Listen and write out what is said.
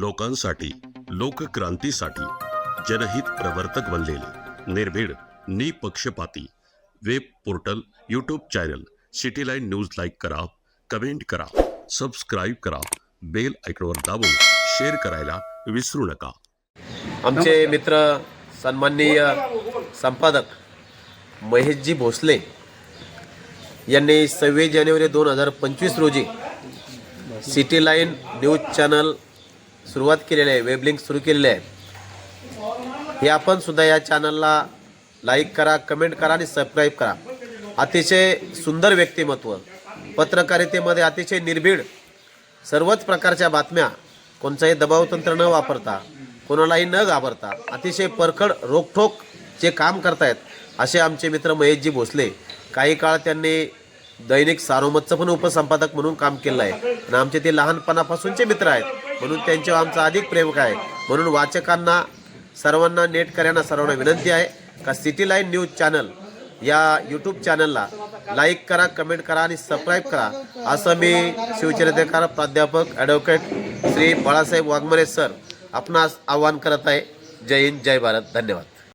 लोकांसाठी लोकक्रांतीसाठी जनहित प्रवर्तक बनलेले निर्भीड निपक्षपाती web portal YouTube channel Cityline news like करा कमेंट करा सबस्क्राईब करा बेल आयकॉनवर दाबून शेअर करायला विसरू नका. आमचे मित्र सन्माननीय संपादक महेशजी भोसले यांनी सव्वीस जानेवारी दोन हजार पंचवीस रोजी सिटी लाईन न्यूज चॅनल सुरुवात केलेली आहे वेबलिंक सुरू केलेली आहे. हे आपण सुद्धा या चॅनलला लाईक करा कमेंट करा आणि सबस्क्राईब करा. अतिशय सुंदर व्यक्तिमत्व पत्रकारितेमध्ये अतिशय निर्भीड सर्वच प्रकारच्या बातम्या कोणताही दबाव तंत्र न वापरता कोणालाही न घाबरता अतिशय परखड रोखठोक जे काम करतायत असे आमचे मित्र महेशजी भोसले काही काळ त्यांनी दैनिक सारोमतचं पण उपसंपादक म्हणून काम केलं आहे आणि आमचे ते लहानपणापासूनचे मित्र आहेत. म्हणून त्यांच्यावर आमचं अधिक प्रेम आहे म्हणून वाचकांना सर्वांना नेटकऱ्यांना सर्वांना विनंती आहे का सिटी लाईन न्यूज चॅनल या यूट्यूब चॅनलला लाईक करा कमेंट करा आणि सबस्क्राईब करा. असं मी शिवचरित्रकार प्राध्यापक ॲडव्होकेट श्री बाळासाहेब वाघमारे सर आपणास आवाहन करत आहे. जय हिंद जय भारत. धन्यवाद.